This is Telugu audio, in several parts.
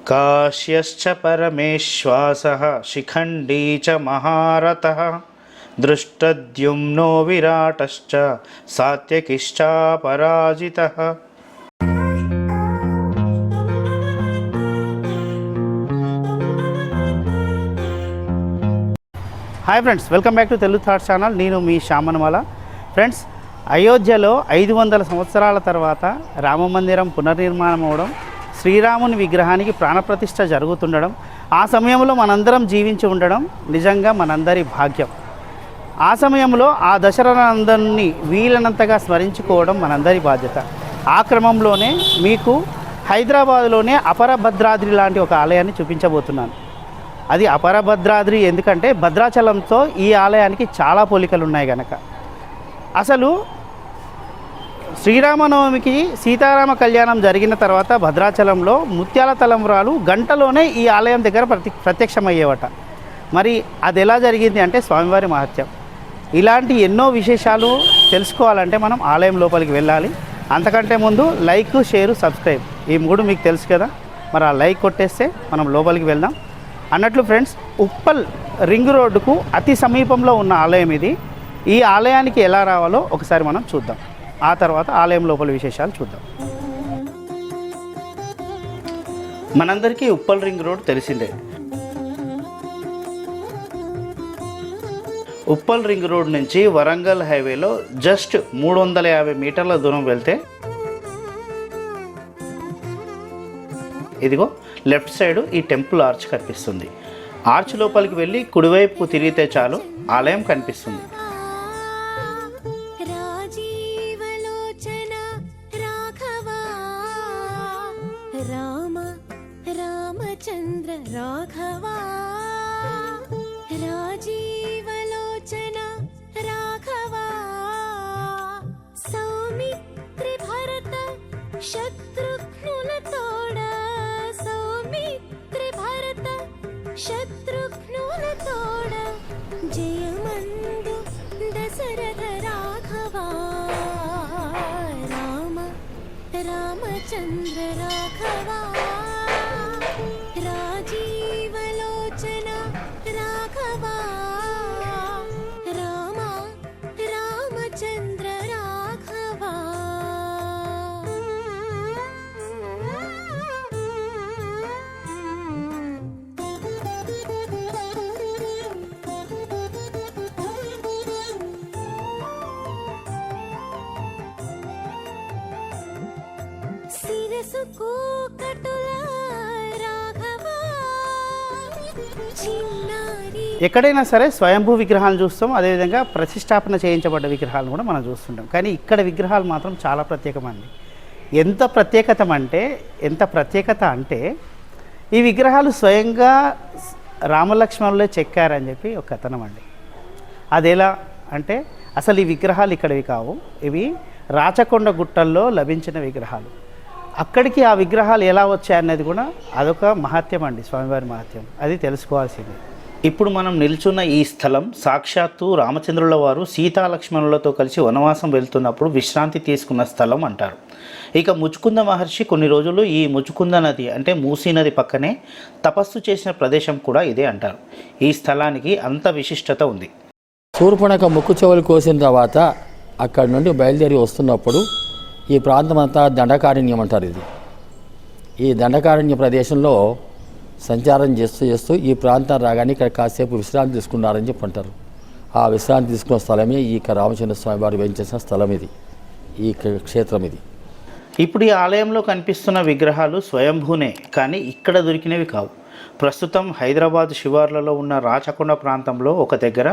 काश्यश्च परमेश्वासः शिखण्डी च महारथः दृष्टद्युम्नो विराटश्च सात्यकिश्चापराजितः hi friends welcome back to Telugu thought channel నేను మీ శ్యామనమాల ఫ్రెండ్స్ అయోధ్యలో ఐదు వందల సంవత్సరాల తర్వాత రామ మందిరం పునర్నిర్మాణం అవడం శ్రీరాముని విగ్రహానికి ప్రాణప్రతిష్ఠ జరుగుతుండడం ఆ సమయంలో మనందరం జీవించి ఉండడం నిజంగా మనందరి భాగ్యం. ఆ సమయంలో ఆ దశరథనందన్ని వీలనంతగా స్మరించుకోవడం మనందరి బాధ్యత. ఆ క్రమంలోనే మీకు హైదరాబాద్లోనే అపరభద్రాద్రి లాంటి ఒక ఆలయాన్ని చూపించబోతున్నాను. అది అపరభద్రాద్రి ఎందుకంటే భద్రాచలంతో ఈ ఆలయానికి చాలా పోలికలు ఉన్నాయి కనుక అసలు శ్రీరామనవమికి సీతారామ కళ్యాణం జరిగిన తర్వాత భద్రాచలంలో ముత్యాల తలంబ్రాలు గంటలోనే ఈ ఆలయం దగ్గర ప్రతి ప్రత్యక్షమయ్యేవట. మరి అది ఎలా జరిగింది అంటే స్వామివారి మహత్యం. ఇలాంటి ఎన్నో విశేషాలు తెలుసుకోవాలంటే మనం ఆలయం లోపలికి వెళ్ళాలి. అంతకంటే ముందు లైక్ షేర్ సబ్స్క్రైబ్ ఈ మూడు మీకు తెలుసు కదా. మరి ఆ లైక్ కొట్టేస్తే మనం లోపలికి వెళ్దాం. అన్నట్లు ఫ్రెండ్స్ ఉప్పల్ రింగ్ రోడ్డుకు అతి సమీపంలో ఉన్న ఆలయం ఇది. ఈ ఆలయానికి ఎలా రావాలో ఒకసారి మనం చూద్దాం. ఆ తర్వాత ఆలయం లోపల విశేషాలు చూద్దాం. మనందరికీ ఉప్పల్ రింగ్ రోడ్ తెలిసిందే. ఉప్పల్ రింగ్ రోడ్ నుంచి వరంగల్ హైవేలో జస్ట్ మూడు వందల యాభై మీటర్ల దూరం వెళ్తే ఇదిగో లెఫ్ట్ సైడ్ ఈ టెంపుల్ ఆర్చ్ కనిపిస్తుంది. ఆర్చ్ లోపలికి వెళ్ళి కుడివైపు తిరిగితే చాలు ఆలయం కనిపిస్తుంది. రామచంద్ర ఎక్కడైనా సరే స్వయంభూ విగ్రహాలు చూస్తాం అదేవిధంగా ప్రతిష్టాపన చేయించబడ్డ విగ్రహాలను కూడా మనం చూస్తుంటాం. కానీ ఇక్కడ విగ్రహాలు మాత్రం చాలా ప్రత్యేకమండి. ఎంత ప్రత్యేకత అంటే ఎంత ప్రత్యేకత అంటే ఈ విగ్రహాలు స్వయంగా రామలక్ష్మణులే చెక్కారని చెప్పి ఒక కథనం అండి అది ఎలా అంటే అసలు ఈ విగ్రహాలు ఇక్కడివి కావు. ఇవి రాచకొండ గుట్టల్లో లభించిన విగ్రహాలు. అక్కడికి ఆ విగ్రహాలు ఎలా వచ్చాయన్నది కూడా అదొక మహత్యం అండి స్వామివారి మహత్యం. అది తెలుసుకోవాల్సింది. ఇప్పుడు మనం నిల్చున్న ఈ స్థలం సాక్షాత్తు రామచంద్రుల వారు సీతాలక్ష్మణులతో కలిసి వనవాసం వెళ్తున్నప్పుడు విశ్రాంతి తీసుకున్న స్థలం అంటారు. ఇక ముచుకుంద మహర్షి కొన్ని రోజులు ఈ ముచుకుంద నది అంటే మూసీ నది పక్కనే తపస్సు చేసిన ప్రదేశం కూడా ఇదే అంటారు. ఈ స్థలానికి అంత విశిష్టత ఉంది. శూర్పణక ముక్కు చెవులు కోసిన తర్వాత అక్కడి నుండి బయలుదేరి వస్తున్నప్పుడు ఈ ప్రాంతం అంతా దండకారణ్యం అంటారు ఇది. ఈ దండకారణ్య ప్రదేశంలో సంచారం చేస్తూ చేస్తూ ఈ ప్రాంతం రాగానే ఇక్కడ కాసేపు విశ్రాంతి తీసుకున్నారని చెప్పి అంటారు ఆ విశ్రాంతి తీసుకున్న స్థలమే ఈ యొక్క రామచంద్ర స్వామి వారు వేయించేసిన స్థలం ఇది. ఈ క్షేత్రం ఇది. ఇప్పుడు ఈ ఆలయంలో కనిపిస్తున్న విగ్రహాలు స్వయంభూనే కానీ ఇక్కడ దొరికినవి కావు. ప్రస్తుతం హైదరాబాద్ శివార్లలో ఉన్న రాచకొండ ప్రాంతంలో ఒక దగ్గర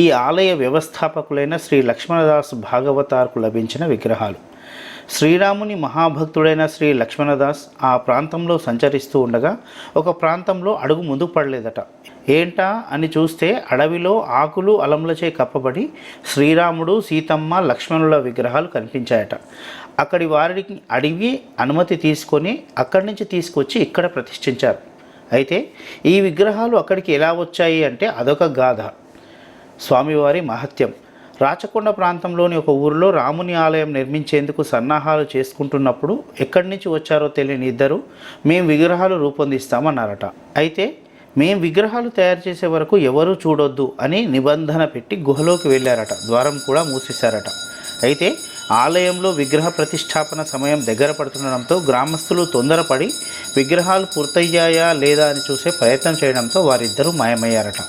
ఈ ఆలయ వ్యవస్థాపకులైన శ్రీ లక్ష్మణదాస్ భాగవతార్కు లభించిన విగ్రహాలు. శ్రీరాముని మహాభక్తుడైన శ్రీ లక్ష్మణదాస్ ఆ ప్రాంతంలో సంచరిస్తూ ఉండగా ఒక ప్రాంతంలో అడుగు ముందుకు పడలేదట. ఏంటా అని చూస్తే అడవిలో ఆకులు అలములచే కప్పబడి శ్రీరాముడు సీతమ్మ లక్ష్మణుల విగ్రహాలు కనిపించాయట. అక్కడి వారికి అడిగి అనుమతి తీసుకొని అక్కడి నుంచి తీసుకొచ్చి ఇక్కడ ప్రతిష్ఠించారు. అయితే ఈ విగ్రహాలు అక్కడికి ఎలా వచ్చాయి అంటే అదొక గాథ. స్వామివారి మహత్యం. రాచకొండ ప్రాంతంలోని ఒక ఊరిలో రాముని ఆలయం నిర్మించేందుకు సన్నాహాలు చేసుకుంటున్నప్పుడు ఎక్కడి నుంచి వచ్చారో తెలియని ఇద్దరు మేము విగ్రహాలు రూపొందిస్తామన్నారట. అయితే మేం విగ్రహాలు తయారు చేసే వరకు ఎవరూ చూడొద్దు అని నిబంధన పెట్టి గుహలోకి వెళ్ళారట. ద్వారం కూడా మూసేశారట. అయితే ఆలయంలో విగ్రహ ప్రతిష్టాపన సమయం దగ్గర పడుతుండడంతో గ్రామస్తులు తొందరపడి విగ్రహాలు పూర్తయ్యాయా లేదా అని చూసే ప్రయత్నం చేయడంతో వారిద్దరూ మాయమయ్యారట.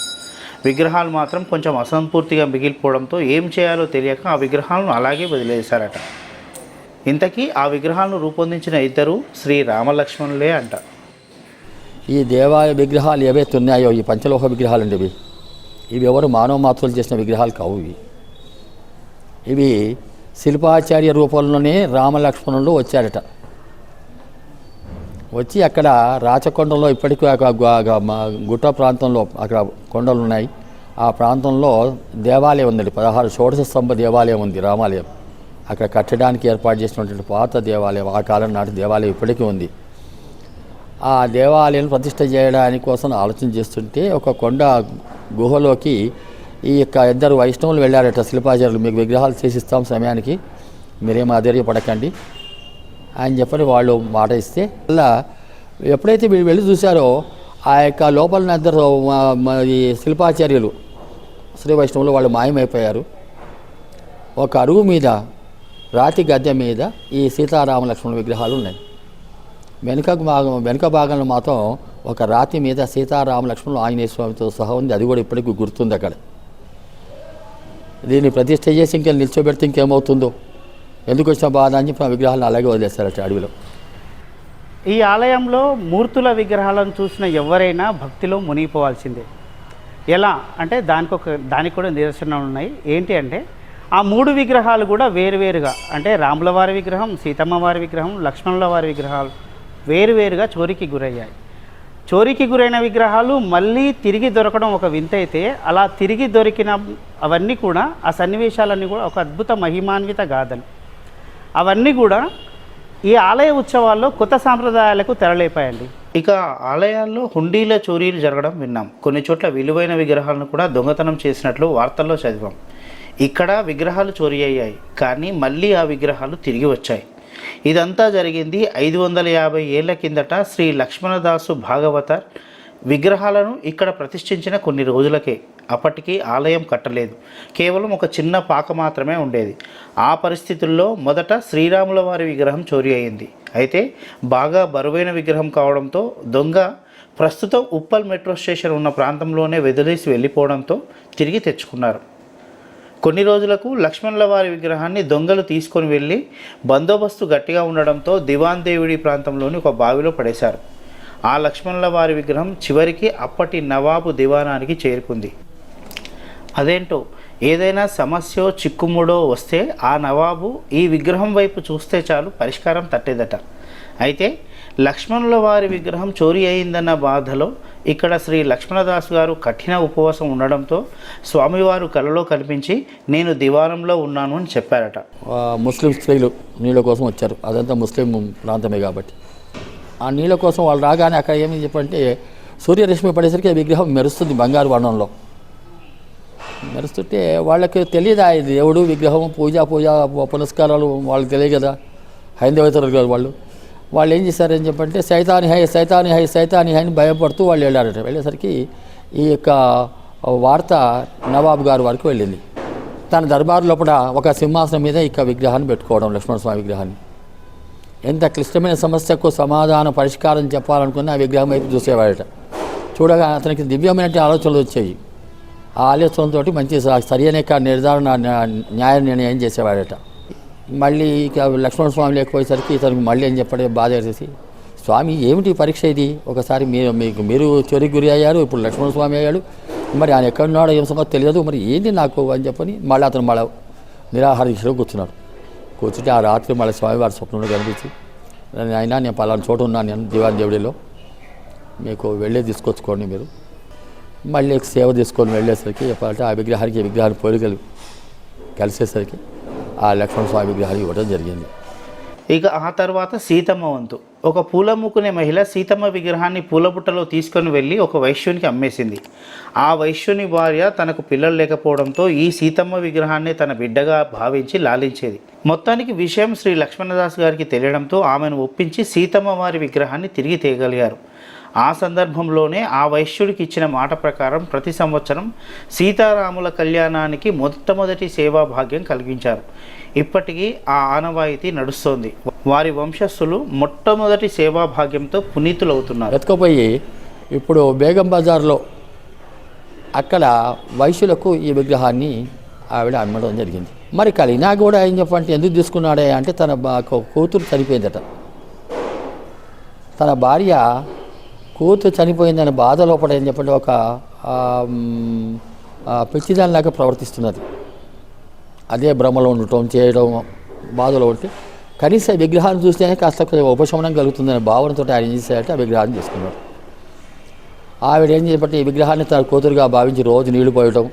విగ్రహాలు మాత్రం కొంచెం అసంపూర్తిగా మిగిలిపోవడంతో ఏం చేయాలో తెలియక ఆ విగ్రహాలను అలాగే వదిలేశారట. ఇంతకీ ఆ విగ్రహాలను రూపొందించిన ఇద్దరు శ్రీ రామలక్ష్మణులే అంట. ఈ దేవాలయ విగ్రహాలు ఏవైతే ఉన్నాయో ఈ పంచలోహ విగ్రహాలు అండి ఇవి ఇవి ఎవరు మానవ మాతృలు చేసిన విగ్రహాలు కావు ఇవి. ఇవి శిల్పాచార్య రూపంలోనే రామలక్ష్మణులు వచ్చారట. వచ్చి అక్కడ రాచకొండలో ఇప్పటికీ ఒక గు- మా గుట్ట ప్రాంతంలో అక్కడ కొండలు ఉన్నాయి ఆ ప్రాంతంలో దేవాలయం ఉందండి. పదహారు షోడశ స్తంభ దేవాలయం ఉంది రామాలయం. అక్కడ కట్టడానికి ఏర్పాటు చేసినటువంటి పాత దేవాలయం ఆ కాలం నాటి దేవాలయం ఇప్పటికీ ఉంది. ఆ దేవాలయం ప్రతిష్ట చేయడానికి కోసం ఆలోచన చేస్తుంటే ఒక కొండ గుహలోకి ఈ యొక్క ఇద్దరు వైష్ణవులు వెళ్ళారట శిల్పాచార్యులు. మీకు విగ్రహాలు చేసిస్తాం సమయానికి. మీరేం ఆధైర్యపడకండి. అని చెప్పని వాళ్ళు మాట ఇస్తే అలా ఎప్పుడైతే మీరు వెళ్ళి చూశారో ఆ యొక్క లోపల ఇద్దరు మా- మా ఈ శిల్పాచార్యులు శ్రీ వైష్ణవులు వాళ్ళు మాయమైపోయారు. ఒక అరుగు మీద రాతి గద్దె మీద ఈ సీతారామ లక్ష్మణ విగ్రహాలు ఉన్నాయి. వెనుక భాగం వెనుక భాగంలో మాత్రం ఒక రాతి మీద సీతారామ లక్ష్మణులు ఆంజనేయ స్వామితో సహా ఉంది. అది కూడా ఇప్పటికీ గుర్తుంది అక్కడ. దీన్ని ప్రతిష్ట చేసి ఇంకా నిల్చోబెడితే ఇంకేమవుతుందో? ఎందుకు వచ్చిన బాధ అని చెప్పి ఆ విగ్రహాలను అలాగే వదిలేస్తారట అడవిలో. ఈ ఆలయంలో మూర్తుల విగ్రహాలను చూసిన ఎవరైనా భక్తిలో మునిగిపోవాల్సిందే. ఎలా? అంటే దానికి ఒక దానికి కూడా నిదర్శనాలు ఉన్నాయి. ఏంటి అంటే ఆ మూడు విగ్రహాలు కూడా వేరువేరుగా అంటే రాముల వారి విగ్రహం సీతమ్మ వారి విగ్రహం లక్ష్మణుల వారి విగ్రహాలు వేరువేరుగా చోరీకి గురయ్యాయి. చోరీకి గురైన విగ్రహాలు మళ్ళీ తిరిగి దొరకడం ఒక వింత అయితే అలా తిరిగి దొరికిన అవన్నీ కూడా ఆ సన్నివేశాలన్నీ కూడా ఒక అద్భుత మహిమాన్విత గాథలు. అవన్నీ కూడా ఈ ఆలయ ఉత్సవాల్లో కొత్త సాంప్రదాయాలకు తెరలేపాయండి. ఇక ఆలయాల్లో హుండీల చోరీలు జరగడం విన్నాం. కొన్ని చోట్ల విలువైన విగ్రహాలను కూడా దొంగతనం చేసినట్లు వార్తల్లో చదివాం. ఇక్కడ విగ్రహాలు చోరీ అయ్యాయి కానీ మళ్ళీ ఆ విగ్రహాలు తిరిగి వచ్చాయి. ఇదంతా జరిగింది ఐదు వందల యాభై ఏళ్ళ కిందట శ్రీ లక్ష్మణదాసు భాగవతర్ విగ్రహాలను ఇక్కడ ప్రతిష్ఠించిన కొన్ని రోజులకే. అప్పటికి ఆలయం కట్టలేదు. కేవలం ఒక చిన్న పాక మాత్రమే ఉండేది. ఆ పరిస్థితుల్లో మొదట శ్రీరాముల వారి విగ్రహం చోరీ అయింది. అయితే బాగా బరువైన విగ్రహం కావడంతో దొంగ ప్రస్తుతం ఉప్పల్ మెట్రో స్టేషన్ ఉన్న ప్రాంతంలోనే వెదిలేసి వెళ్ళిపోవడంతో తిరిగి తెచ్చుకున్నారు. కొన్ని రోజులకు లక్ష్మణుల వారి విగ్రహాన్ని దొంగలు తీసుకొని వెళ్ళి బందోబస్తు గట్టిగా ఉండడంతో దివాన్ దేవుడి ప్రాంతంలోని ఒక బావిలో పడేశారు. ఆ లక్ష్మణుల వారి విగ్రహం చివరికి అప్పటి నవాబు దివానానికి చేరుకుంది. అదేంటో? ఏదైనా సమస్యో చిక్కుముడో వస్తే ఆ నవాబు ఈ విగ్రహం వైపు చూస్తే చాలు పరిష్కారం తట్టేదట. అయితే లక్ష్మణుల వారి విగ్రహం చోరీ అయిందన్న బాధలో ఇక్కడ శ్రీ లక్ష్మణదాస్ గారు కఠిన ఉపవాసం ఉండడంతో స్వామివారు కలలో కనిపించి నేను దివారంలో ఉన్నాను అని చెప్పారట. ముస్లిం స్త్రీలు నీళ్ళ కోసం వచ్చారు. అదంతా ముస్లిం ప్రాంతమే కాబట్టి. ఆ నీళ్ళ కోసం వాళ్ళు రాగానే అక్కడ ఏమి చెప్పంటే సూర్యరశ్మి పడేసరికి ఆ విగ్రహం మెరుస్తుంది బంగారు వర్ణంలో. నడుస్తుంటే వాళ్ళకి తెలియదా ఇది దేవుడు విగ్రహం పూజ పూజ పునస్కారాలు వాళ్ళకి తెలియదు కదా. హైందవేతరులు కదా వాళ్ళు. వాళ్ళు ఏం చేశారని చెప్పంటే సైతాని హై సైతాని హై సైతాని హై అని భయపడుతూ వాళ్ళు వెళ్ళారట. వెళ్ళేసరికి ఈ యొక్క వార్త నవాబు గారు వరకు వెళ్ళింది. తన దర్బారు లోపల ఒక సింహాసనం మీద ఇక విగ్రహాన్ని పెట్టుకోవడం లక్ష్మణస్వామి విగ్రహాన్ని. ఎంత క్లిష్టమైన సమస్యకు సమాధాన పరిష్కారం చెప్పాలనుకున్న ఆ విగ్రహం వైపు చూసేవాడట చూడగా అతనికి దివ్యమైన ఆలోచనలు వచ్చాయి. ఆ ఆలస్యంతో మంచి స- సరైన నిర్ధారణ న్యాయ నిర్ణయం చేసేవాడట. మళ్ళీ ఇక లక్ష్మణ స్వామి లేకపోయేసరికి ఇతనికి మళ్ళీ ఏం చెప్పడే బాధ చేసి స్వామి ఏమిటి పరీక్ష ఇది? ఒకసారి మీరు మీకు మీరు చోరికి గురి అయ్యారు ఇప్పుడు లక్ష్మణ స్వామి అయ్యాడు. మరి ఆయన ఎక్కడున్నాడో ఏం సంగతి తెలియదు మరి ఏంది నాకు? అని చెప్పని మళ్ళీ అతను మళ్ళీ నిరాహార దీక్షలో కూర్చున్నాడు. కూర్చుంటే ఆ రాత్రి మళ్ళీ స్వామివారి స్వప్నంలో కనిపించి అయినా నేను పలానా చోటు ఉన్నాను నేను దివాన్ దేవుడిలో. మీకు వెళ్ళే తీసుకొచ్చుకోండి మీరు. మళ్ళీ సేవ తీసుకొని వెళ్ళేసరికి చెప్పాలంటే ఆ విగ్రహానికి విగ్రహాన్ని విగ్రహానికి పోలికలు కలిసేసరికి ఆ లక్ష్మణ స్వామి విగ్రహానికి ఇవ్వడం జరిగింది. ఇక ఆ తర్వాత సీతమ్మ వంతు. ఒక పూలమ్ముకునే మహిళ సీతమ్మ విగ్రహాన్ని పూలబుట్టలో తీసుకొని వెళ్ళి ఒక వైశ్యునికి అమ్మేసింది. ఆ వైశ్యుని భార్య తనకు పిల్లలు లేకపోవడంతో ఈ సీతమ్మ విగ్రహాన్ని తన బిడ్డగా భావించి లాలించేది. మొత్తానికి విషయం శ్రీ లక్ష్మణదాస్ గారికి తెలియడంతో ఆమెను ఒప్పించి సీతమ్మ వారి విగ్రహాన్ని తిరిగి తీయగలిగారు ఆ సందర్భంలోనే ఆ వైశ్యుడికి ఇచ్చిన మాట ప్రకారం ప్రతి సంవత్సరం సీతారాముల కళ్యాణానికి మొట్టమొదటి సేవా భాగ్యం కలిగించారు. ఇప్పటికీ ఆ ఆనవాయితీ నడుస్తోంది. వారి వంశస్థులు మొట్టమొదటి సేవా భాగ్యంతో పునీతులవుతున్నారు. ఎత్తుకుపోయి ఇప్పుడు బేగం బజార్లో అక్కడ వైశ్యులకు ఈ విగ్రహాన్ని ఆవిడ అమ్మడం జరిగింది. మరి కలినా కూడా ఏం చెప్పంటే ఎందుకు తీసుకున్నాడే? అంటే తన బా- కూతురు చనిపోయిందట. తన భార్య కూతురు చనిపోయిందనే బాధ లోపల ఏం చెప్పండి? ఒక ఆ, పిచ్చిదానిలాగా ప్రవర్తిస్తున్నది. అదే భ్రమలో ఉండటం చేయడం బాధలో ఉంటే కనీసం విగ్రహాన్ని చూస్తేనే కాస్త కొంచెం ఉపశమనం కలుగుతుందనే భావనతో ఆయన ఏం చేశారంటే ఆ విగ్రహాన్ని తీసుకున్నారు ఆవిడ ఏం చేయబట్టి ఈ విగ్రహాన్ని తన కూతురుగా భావించి రోజు నీళ్ళు పోయడం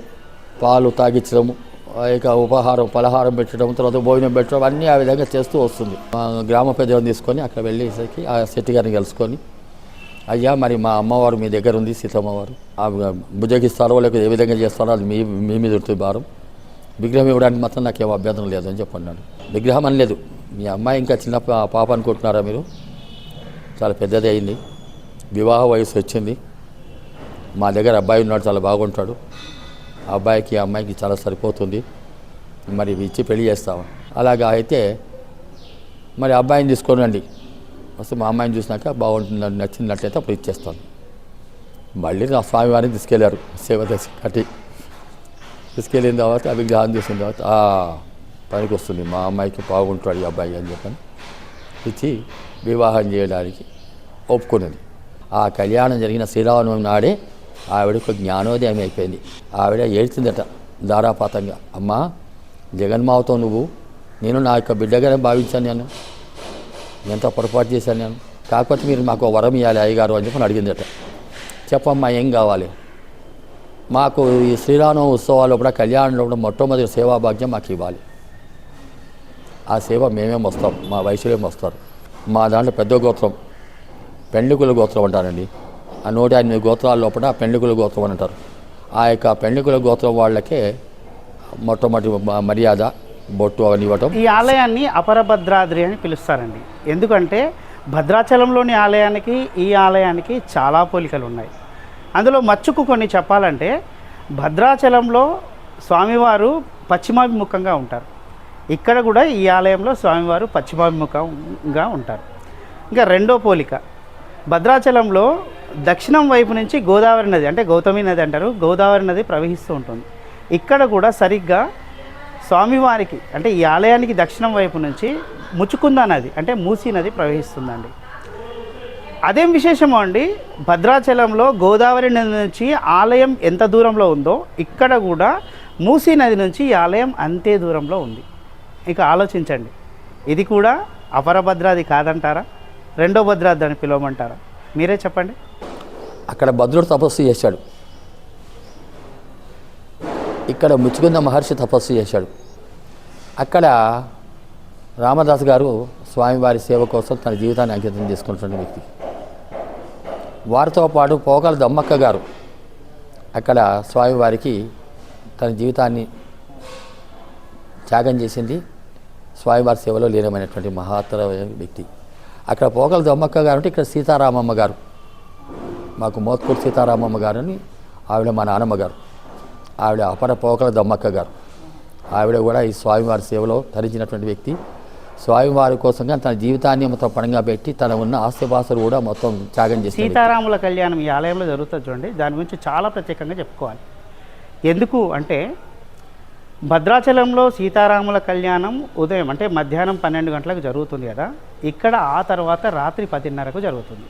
పాలు తాగించడం ఇక ఉపహారం పలహారం పెట్టడం తర్వాత భోజనం పెట్టడం అన్నీ ఆ విధంగా చేస్తూ వస్తుంది. గ్రామ పెద్దలను తీసుకొని అక్కడ వెళ్ళేసరికి ఆ శెట్టి గారిని కలుసుకొని అయ్యా మరి మా అమ్మవారు మీ దగ్గర ఉంది సీతమ్మవారు. ఆ భుజగిస్తారో లేకపోతే ఏ విధంగా చేస్తారో అది మీ మీ మీద ఉంటుంది భారం. విగ్రహం ఇవ్వడానికి మాత్రం నాకేం అభ్యంతరం లేదు అని చెప్పన్నాడు విగ్రహం అనలేదు మీ అమ్మాయి ఇంకా చిన్న పాప అనుకుంటున్నారా మీరు? చాలా పెద్దది అయింది. వివాహ వయసు వచ్చింది. మా దగ్గర అబ్బాయి ఉన్నాడు చాలా బాగుంటాడు. ఆ అబ్బాయికి ఆ అమ్మాయికి చాలా సరిపోతుంది. మరి ఇవి ఇచ్చి పెళ్ళి చేస్తాము అలాగా అయితే మరి అబ్బాయిని తీసుకొని రండి. వస్తే మా అమ్మాయిని చూసినాక బాగుంటుంది నచ్చినట్లయితే అప్పుడు ఇచ్చేస్తాను. మళ్ళీ నా స్వామివారిని తీసుకెళ్ళారు సేవ దశ కట్టి. తీసుకెళ్ళిన తర్వాత అవి విగ్రహం చేసిన తర్వాత పనికి వస్తుంది మా అమ్మాయికి బాగుంటాడు ఈ అబ్బాయి అని చెప్పని ఇచ్చి వివాహం చేయడానికి ఒప్పుకున్నది. ఆ కళ్యాణం జరిగిన శ్రీరామనవమి నాడే ఆవిడకు జ్ఞానోదయం అయిపోయింది. ఆవిడ ఏడ్చిందట ధారాపాతంగా అమ్మా జగన్మావతో నువ్వు నేను నా యొక్క బిడ్డగానే భావించాను నేను. ఎంత పొరపాటు చేశాను నేను. కాకపోతే మీరు మాకు వరం ఇవ్వాలి అయ్యగారు అని అడిగింది అడిగిందట చెప్పమ్మా ఏం కావాలి? మాకు ఈ శ్రీరామ ఉత్సవాలు కూడా కళ్యాణంలో కూడా మొట్టమొదటి సేవా భాగ్యం మాకు ఇవ్వాలి. ఆ సేవ మేమేం వస్తాం మా వైశ్యులేం వస్తారు మా దాంట్లో పెద్ద గోత్రం పెండ్లికుల గోత్రం అంటారండి. ఆ నూట ఎనిమిది గోత్రాల లోపల పెండ్లికుల గోత్రం అని అంటారు. ఆ యొక్క పెండ్లికుల గోత్రం వాళ్ళకే మొట్టమొదటి మర్యాద. బొట్టు అవన్నీ ఇవ్వటం. ఈ ఆలయాన్ని అపరభద్రాద్రి అని పిలుస్తారండి. ఎందుకంటే భద్రాచలంలోని ఆలయానికి ఈ ఆలయానికి చాలా పోలికలు ఉన్నాయి. అందులో మచ్చుకు కొన్ని చెప్పాలంటే భద్రాచలంలో స్వామివారు పశ్చిమాభిముఖంగా ఉంటారు. ఇక్కడ కూడా ఈ ఆలయంలో స్వామివారు పశ్చిమాభిముఖంగా ఉంటారు. ఇంకా రెండో పోలిక. భద్రాచలంలో దక్షిణం వైపు నుంచి గోదావరి నది అంటే గౌతమి నది అంటారు గోదావరి నది ప్రవహిస్తూ ఉంటుంది. ఇక్కడ కూడా సరిగ్గా స్వామివారికి అంటే ఈ ఆలయానికి దక్షిణం వైపు నుంచి ముచుకుంద నది అంటే మూసీ నది ప్రవహిస్తుందండి. అదేం విశేషము అండి భద్రాచలంలో గోదావరి నది నుంచి ఆలయం ఎంత దూరంలో ఉందో ఇక్కడ కూడా మూసీ నది నుంచి ఈ ఆలయం అంతే దూరంలో ఉంది. ఇక ఆలోచించండి. ఇది కూడా అపరభద్రాది కాదంటారా? రెండో భద్రాది అని పిలవమంటారా? మీరే చెప్పండి. అక్కడ భద్రుడు తపస్సు చేశాడు. ఇక్కడ ముచ్చుకుంద మహర్షి తపస్సు చేశాడు. అక్కడ రామదాస్ గారు స్వామివారి సేవ కోసం తన జీవితాన్ని అంకితం చేసుకుంటున్న వ్యక్తి. వారితో పాటు పోకల దమ్మక్క గారు అక్కడ స్వామివారికి తన జీవితాన్ని త్యాగం చేసింది. స్వామివారి సేవలో లీనమైనటువంటి మహాత్తరమైన వ్యక్తి. అక్కడ పోకల దమ్మక్క గారు అంటే ఇక్కడ సీతారామమ్మ గారు. మాకు మోత్కూరు సీతారామమ్మ గారని ఆవిడ మా నాన్నమ్మ గారు. ఆవిడ అపర పోకల దమ్మక్క గారు. ఆవిడ కూడా ఈ స్వామివారి సేవలో తరించినటువంటి వ్యక్తి. స్వామివారి కోసంగా తన జీవితాన్ని మొత్తం పణంగా పెట్టి తన ఉన్న ఆస్తిపాస్తులు కూడా మొత్తం త్యాగం చేసి సీతారాముల కళ్యాణం ఈ ఆలయంలో జరుగుతుంది చూడండి. దాని గురించి చాలా ప్రత్యేకంగా చెప్పుకోవాలి. ఎందుకు అంటే భద్రాచలంలో సీతారాముల కళ్యాణం ఉదయం అంటే మధ్యాహ్నం పన్నెండు గంటలకు జరుగుతుంది కదా. ఇక్కడ ఆ తర్వాత రాత్రి పదిన్నరకు జరుగుతుంది.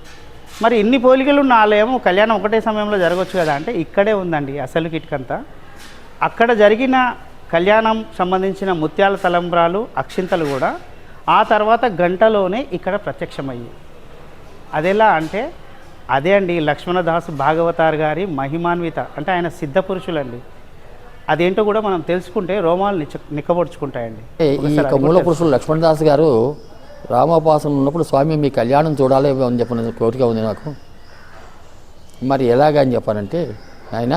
మరి ఇన్ని పోలికలు ఉన్న ఆలయం కళ్యాణం ఒకటే సమయంలో జరగవచ్చు కదా అంటే ఇక్కడే ఉందండి అసలు కిట్కంతా. అక్కడ జరిగిన కళ్యాణం సంబంధించిన ముత్యాల తలంబ్రాలు అక్షింతలు కూడా ఆ తర్వాత గంటలోనే ఇక్కడ ప్రత్యక్షమయ్యాయి అదెలా అంటే అదే అండి లక్ష్మణదాస్ భాగవతార్ గారి మహిమాన్విత అంటే ఆయన సిద్ధ పురుషులండి. అదేంటో కూడా మనం తెలుసుకుంటే రోమాలు నిచ్చ నిక్కబొడుచుకుంటాయండి. మూల పురుషులు లక్ష్మణదాస్ గారు రామోపాసన ఉన్నప్పుడు స్వామి మీ కళ్యాణం చూడాలి అని చెప్పిన కోరిక ఉంది నాకు. మరి ఎలాగ అని చెప్పానంటే ఆయన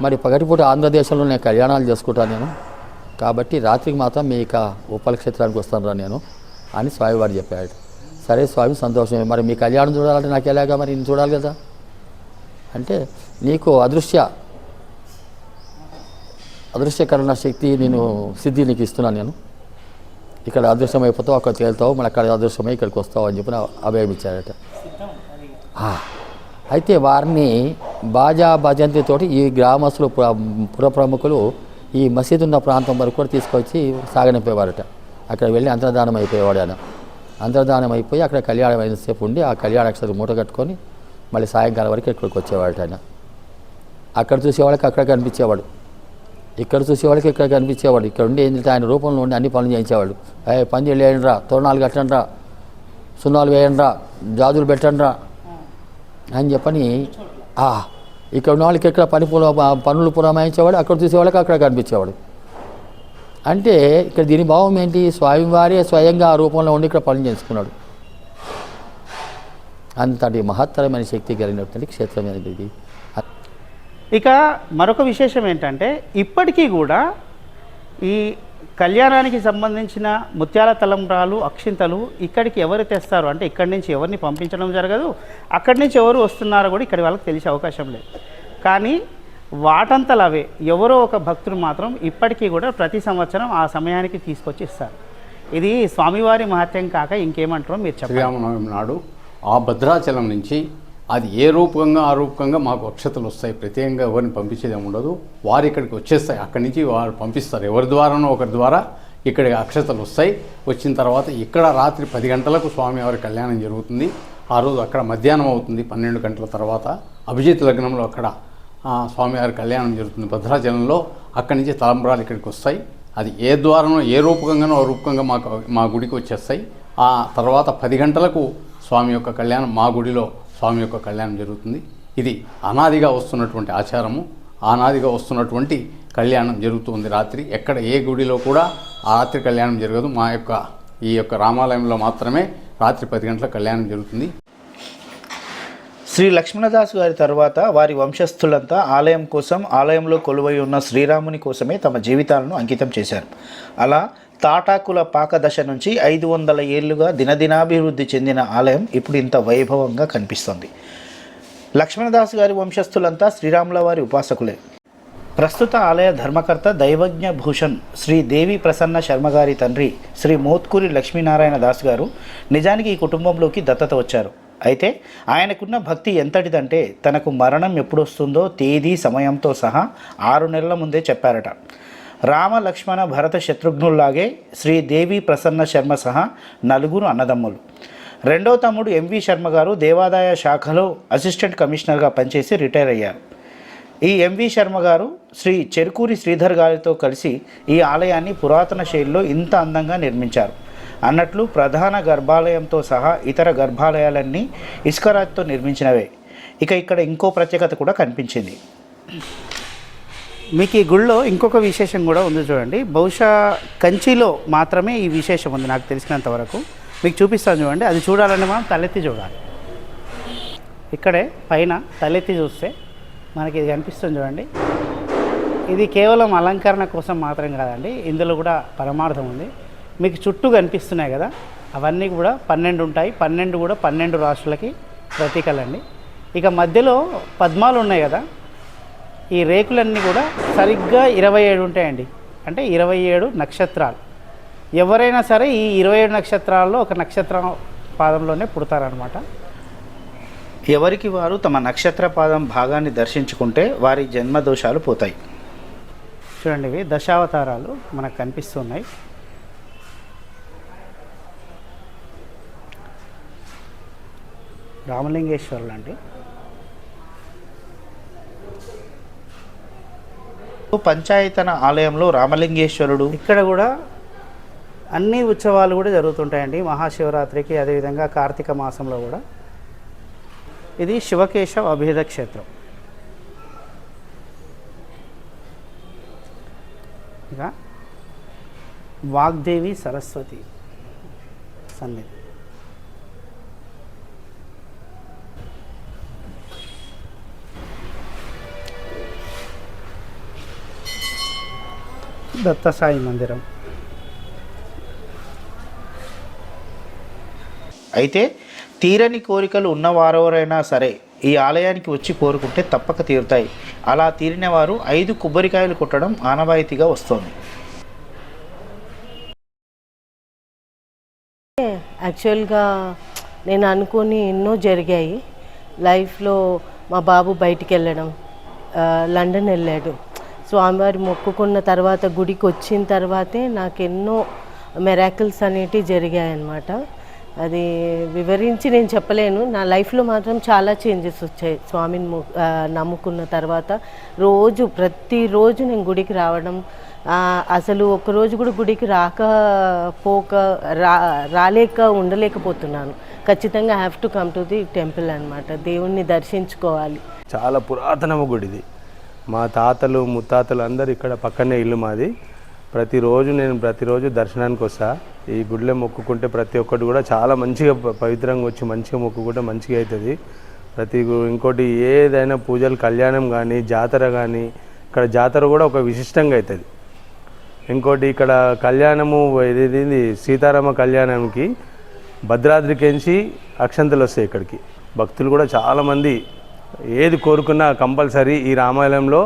మరి పగటిపూట ఆంధ్రదేశంలో నేను కళ్యాణాలు చేసుకుంటాను నేను. కాబట్టి రాత్రికి మాత్రం మీ ఇక ఉప్పల క్షేత్రానికి వస్తాను రా నేను అని స్వామివారు చెప్పాడు. సరే స్వామి సంతోషమే. మరి మీ కళ్యాణం చూడాలంటే నాకు ఎలాగా మరి నేను చూడాలి కదా? అంటే నీకు అదృశ్య అదృశ్యకరణ శక్తి నేను సిద్ధి నీకు ఇస్తున్నాను నేను. ఇక్కడ అదృశ్యం అయిపోతావు అక్కడ తేలుతావు మళ్ళీ అక్కడ అదృశ్యమై ఇక్కడికి వస్తావు అని చెప్పి నా అభయం అయితే వారిని బాజా భజంతితోటి ఈ గ్రామస్తులు పుర- పుర ప్రముఖులు ఈ మసీదు ఉన్న ప్రాంతం వరకు కూడా తీసుకొచ్చి సాగనిపోయేవారట అక్కడ వెళ్ళి అంతర్ధానం అయిపోయేవాడు ఆయన. అంతర్ధానం అయిపోయి అక్కడ కళ్యాణం అయినసేపు ఉండి ఆ కళ్యాణ అక్షరం మూట కట్టుకొని మళ్ళీ సాయంకాలం వరకు ఇక్కడికి వచ్చేవాడట ఆయన. అక్కడ చూసేవాళ్ళకి అక్కడ కనిపించేవాడు. ఇక్కడ చూసేవాళ్ళకి ఇక్కడ కనిపించేవాడు. ఇక్కడ ఉండి ఏంటంటే ఆయన రూపంలో ఉండి అన్ని పనులు చేయించేవాడు. ఏ పని చేయండి రా తోరణాలు కట్టండి రా సున్నాలు వేయండి రా జాజులు పెట్టండి రా అని చెప్పని ఆ, ఇక్కడ ఉన్న వాళ్ళకి ఇక్కడ పని పుర పనులు పురమాయించేవాడు అక్కడ చూసేవాళ్ళకి అక్కడ కనిపించేవాడు. అంటే ఇక్కడ దీని భావం ఏంటి? స్వామివారే స్వయంగా ఆ రూపంలో ఉండి ఇక్కడ పనులు చేసుకున్నాడు. అంతటి మహత్తరమైన శక్తి కలిగినటువంటి క్షేత్రం అనేది ఇది. ఇక మరొక విశేషం ఏంటంటే ఇప్పటికీ కూడా ఈ కళ్యాణానికి సంబంధించిన ముత్యాల తలంబ్రాలు అక్షింతలు ఇక్కడికి ఎవరు తెస్తారు? అంటే ఇక్కడి నుంచి ఎవరిని పంపించడం జరగదు. అక్కడి నుంచి ఎవరు వస్తున్నారో కూడా ఇక్కడ వాళ్ళకి తెలిసే అవకాశం లేదు. కానీ వాటంతలు అవే ఎవరో ఒక భక్తుడు మాత్రం ఇప్పటికీ కూడా ప్రతి సంవత్సరం ఆ సమయానికి తీసుకొచ్చి ఇస్తారు. ఇది స్వామివారి మహత్యం కాక ఇంకేమంటారో మీరు చెప్పారు నాడు ఆ భద్రాచలం నుంచి అది ఏ రూపకంగా ఆ రూపకంగా మాకు అక్షతలు వస్తాయి. ప్రత్యేకంగా ఎవరిని పంపించేది ఏమి ఉండదు. వారు ఇక్కడికి వచ్చేస్తాయి. అక్కడి నుంచి వారు పంపిస్తారు. ఎవరి ద్వారానో ఒకరి ద్వారా ఇక్కడికి అక్షతలు వస్తాయి. వచ్చిన తర్వాత ఇక్కడ రాత్రి పది గంటలకు స్వామివారి కళ్యాణం జరుగుతుంది. ఆ రోజు అక్కడ మధ్యాహ్నం అవుతుంది. పన్నెండు గంటల తర్వాత అభిజిత్ లగ్నంలో అక్కడ స్వామివారి కళ్యాణం జరుగుతుంది. భద్రాచలంలో అక్కడి నుంచి తలంబరాలు ఇక్కడికి వస్తాయి. అది ఏ ద్వారానో ఏ రూపకంగానో ఆ రూపకంగా మాకు మా గుడికి వచ్చేస్తాయి. ఆ తర్వాత పది గంటలకు స్వామి యొక్క కళ్యాణం మా గుడిలో స్వామి యొక్క కళ్యాణం జరుగుతుంది. ఇది అనాదిగా వస్తున్నటువంటి ఆచారము. అనాదిగా వస్తున్నటువంటి కళ్యాణం జరుగుతుంది రాత్రి. ఎక్కడ ఏ గుడిలో కూడా ఆ రాత్రి కళ్యాణం జరగదు. మా యొక్క ఈ యొక్క రామాలయంలో మాత్రమే రాత్రి పది గంటల కళ్యాణం జరుగుతుంది. శ్రీ లక్ష్మణదాస్ గారి తర్వాత వారి వంశస్థులంతా ఆలయం కోసం ఆలయంలో కొలువై ఉన్న శ్రీరాముని కోసమే తమ జీవితాలను అంకితం చేశారు. అలా తాటాకుల పాక దశ నుంచి ఐదు వందల ఏళ్ళుగా దినదినాభివృద్ధి చెందిన ఆలయం ఇప్పుడు ఇంత వైభవంగా కనిపిస్తుంది. లక్ష్మణదాస్ గారి వంశస్థులంతా శ్రీరాముల వారి ఉపాసకులే. ప్రస్తుత ఆలయ ధర్మకర్త దైవజ్ఞ భూషణ్ శ్రీ దేవి ప్రసన్న శర్మ గారి తండ్రి శ్రీ మోత్కూరి లక్ష్మీనారాయణ దాస్ గారు నిజానికి ఈ కుటుంబంలోకి దత్తత వచ్చారు. అయితే ఆయనకున్న భక్తి ఎంతటిదంటే తనకు మరణం ఎప్పుడొస్తుందో తేదీ సమయంతో సహా ఆరు నెలల ముందే చెప్పారట. రామ లక్ష్మణ భరత శత్రుఘ్నుల్లాగే శ్రీదేవి ప్రసన్న శర్మ సహా నలుగురు అన్నదమ్ములు. రెండో తమ్ముడు ఎంవి శర్మ గారు దేవాదాయ శాఖలో అసిస్టెంట్ కమిషనర్గా పనిచేసి రిటైర్ అయ్యారు. ఈ ఎంవి శర్మ గారు శ్రీ చెరుకూరి శ్రీధర్ గారితో కలిసి ఈ ఆలయాన్ని పురాతన శైలిలో ఇంత అందంగా నిర్మించారు. అన్నట్లు ప్రధాన గర్భాలయంతో సహా ఇతర గర్భాలయాలన్నీ ఇసుకరాతితో నిర్మించినవే. ఇక ఇక్కడ ఇంకో ప్రత్యేకత కూడా కనిపించింది. మీకు ఈ గుళ్ళో ఇంకొక విశేషం కూడా ఉంది చూడండి. బహుశా కంచిలో మాత్రమే ఈ విశేషం ఉంది నాకు తెలిసినంత వరకు. మీకు చూపిస్తాను చూడండి. అది చూడాలంటే మనం తలెత్తి చూడాలి. ఇక్కడే పైన తలెత్తి చూస్తే మనకి ఇది కనిపిస్తుంది చూడండి. ఇది కేవలం అలంకరణ కోసం మాత్రం కాదండి. ఇందులో కూడా పరమార్థం ఉంది. మీకు చుట్టూ కనిపిస్తున్నాయి కదా. అవన్నీ కూడా పన్నెండు ఉంటాయి. పన్నెండు కూడా పన్నెండు రాష్ట్రాలకి ప్రతీకలండి. ఇక మధ్యలో పద్మాలు ఉన్నాయి కదా. ఈ రేకులన్నీ కూడా సరిగ్గా ఇరవై ఏడు ఉంటాయండి. అంటే ఇరవై ఏడు నక్షత్రాలు. ఎవరైనా సరే ఈ ఇరవై ఏడు నక్షత్రాల్లో ఒక నక్షత్రం పాదంలోనే పుడతారనమాట ఎవరికి వారు తమ నక్షత్ర పాదం భాగాన్ని దర్శించుకుంటే వారి జన్మ దోషాలు పోతాయి. చూడండి ఇవి దశావతారాలు మనకు కనిపిస్తున్నాయి. రామలింగేశ్వరులు అండి పంచాయతన ఆలయంలో రామలింగేశ్వరుడు. ఇక్కడ కూడా అన్ని ఉత్సవాలు కూడా జరుగుతుంటాయండి. మహాశివరాత్రికి అదేవిధంగా కార్తీక మాసంలో కూడా. ఇది శివకేశవ అభేద క్షేత్రం. ఇక వాగ్దేవి సరస్వతి సన్నిధి. దత్తసాయి మందిరం. అయితే తీరని కోరికలు ఉన్నవారెవరైనా సరే ఈ ఆలయానికి వచ్చి కోరుకుంటే తప్పక తీరుతాయి. అలా తీరిన వారు ఐదు కొబ్బరికాయలు కొట్టడం ఆనవాయితీగా వస్తోంది. యాక్చువల్గా నేను అనుకుని ఎన్నో జరిగాయి. లైఫ్లో మా బాబు బయటికి వెళ్ళడం లండన్ వెళ్ళాడు. స్వామివారి మొక్కుకున్న తర్వాత గుడికి వచ్చిన తర్వాతే నాకు ఎన్నో మెరాకిల్స్ అనేటివి జరిగాయి అన్నమాట అది వివరించి నేను చెప్పలేను. నా లైఫ్లో మాత్రం చాలా చేంజెస్ వచ్చాయి. స్వామిని మొ- నమ్ముకున్న తర్వాత రోజు ప్రతిరోజు నేను గుడికి రావడం అసలు ఒకరోజు కూడా గుడికి రాకపోక రా రాలేక ఉండలేకపోతున్నాను. ఖచ్చితంగా have to come to the temple అనమాట దేవుణ్ణి దర్శించుకోవాలి. చాలా పురాతనమ గుడిది. మా తాతలు ముత్తాతలు అందరు ఇక్కడ పక్కనే ఇల్లు మాది. ప్రతిరోజు నేను ప్రతిరోజు దర్శనానికి వస్తా. ఈ గుడిలో మొక్కుకుంటే ప్రతి ఒక్కటి కూడా చాలా మంచిగా పవిత్రంగా వచ్చి మంచిగా మొక్కుకుంటే మంచిగా అవుతుంది ప్రతి ఇంకోటి ఏదైనా పూజలు కళ్యాణం కానీ జాతర కానీ ఇక్కడ జాతర కూడా ఒక విశిష్టంగా అవుతుంది ఇంకోటి ఇక్కడ కళ్యాణము ఇది సీతారామ కళ్యాణంకి భద్రాద్రికెంచి అక్షంతలు వస్తాయి ఇక్కడికి. భక్తులు కూడా చాలామంది ఏది కోరుకున్నా కంపల్సరీ ఈ రామాలయంలో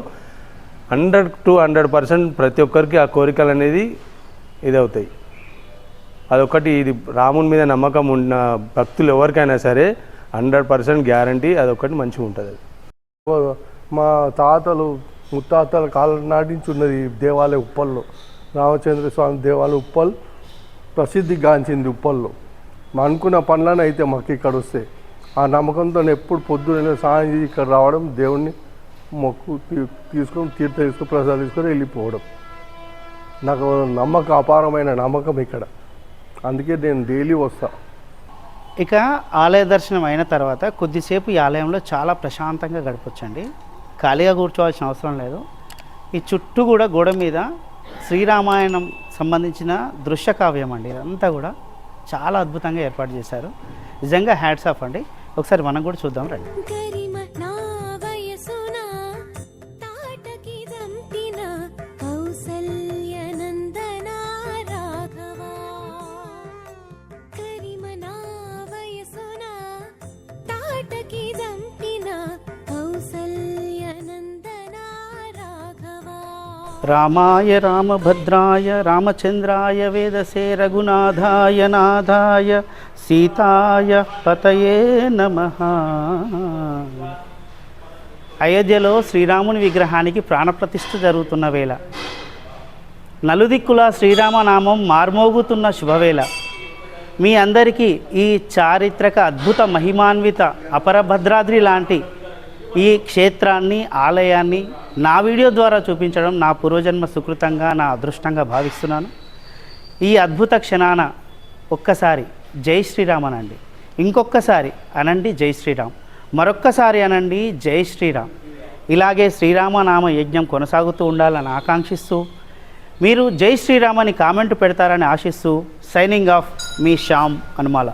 హండ్రెడ్ టు హండ్రెడ్ పర్సెంట్ ప్రతి ఒక్కరికి ఆ కోరికలు అనేది ఇదవుతాయి. అదొకటి ఇది రాముని మీద నమ్మకం ఉన్న భక్తులు ఎవరికైనా సరే హండ్రెడ్ పర్సెంట్ గ్యారంటీ అదొకటి మంచిగా ఉంటుంది మా తాతలు ముత్తాతల కాలం నాటి నుంచి ఉన్నది ఈ దేవాలయం ఉప్పల్లో. రామచంద్ర స్వామి దేవాలయ ఉప్పల్ ప్రసిద్ధి గాంచింది ఉప్పల్లో. మా అనుకున్న పనులను అయితే మాకు ఇక్కడ వస్తాయి ఆ నమ్మకంతో ఎప్పుడు పొద్దున్న సాయం చేసి ఇక్కడ రావడం దేవుణ్ణి మొక్కు తీసుకొని తీర్థ తీసుకొని ప్రసాదం తీసుకొని వెళ్ళిపోవడం. నాకు నమ్మకం అపారమైన నమ్మకం ఇక్కడ. అందుకే నేను డైలీ వస్తా. ఇక ఆలయ దర్శనం అయిన తర్వాత కొద్దిసేపు ఈ ఆలయంలో చాలా ప్రశాంతంగా గడపొచ్చండి. ఖాళీగా కూర్చోవాల్సిన అవసరం లేదు. ఈ చుట్టూ కూడా గోడ మీద శ్రీరామాయణం సంబంధించిన దృశ్య కావ్యం అండి. ఇదంతా కూడా చాలా అద్భుతంగా ఏర్పాటు చేశారు. నిజంగా హ్యాట్స్ ఆఫ్ అండి. ఒకసారి మనం కూడా చూద్దాం రండి. రామాయ రామభద్రాయ రామచంద్రాయ వేదసే రఘునాథాయ నాథాయ సీతాయ పతయే నమ. అయోధ్యలో శ్రీరాముని విగ్రహానికి ప్రాణప్రతిష్ఠ జరుగుతున్న వేళ. నలుదిక్కుల శ్రీరామనామం మార్మోగుతున్న శుభవేళ. మీ అందరికీ ఈ చారిత్రక అద్భుత మహిమాన్విత అపరభద్రాద్రి లాంటి ఈ క్షేత్రాన్ని ఆలయాన్ని నా వీడియో ద్వారా చూపించడం నా పూర్వజన్మ సుకృతంగా నా అదృష్టంగా భావిస్తున్నాను. ఈ అద్భుత క్షణాన ఒక్కసారి జై శ్రీరామ్ అనండి. ఇంకొకసారి అనండి జై శ్రీరామ్. మరొక్కసారి అనండి జై శ్రీరామ్. ఇలాగే శ్రీరామనామ యజ్ఞం కొనసాగుతూ ఉండాలని ఆకాంక్షిస్తూ మీరు జై శ్రీరామ్ అని కామెంట్ పెడతారని ఆశిస్తూ సైనింగ్ ఆఫ్ మీ శ్యామ్ అనుమాల.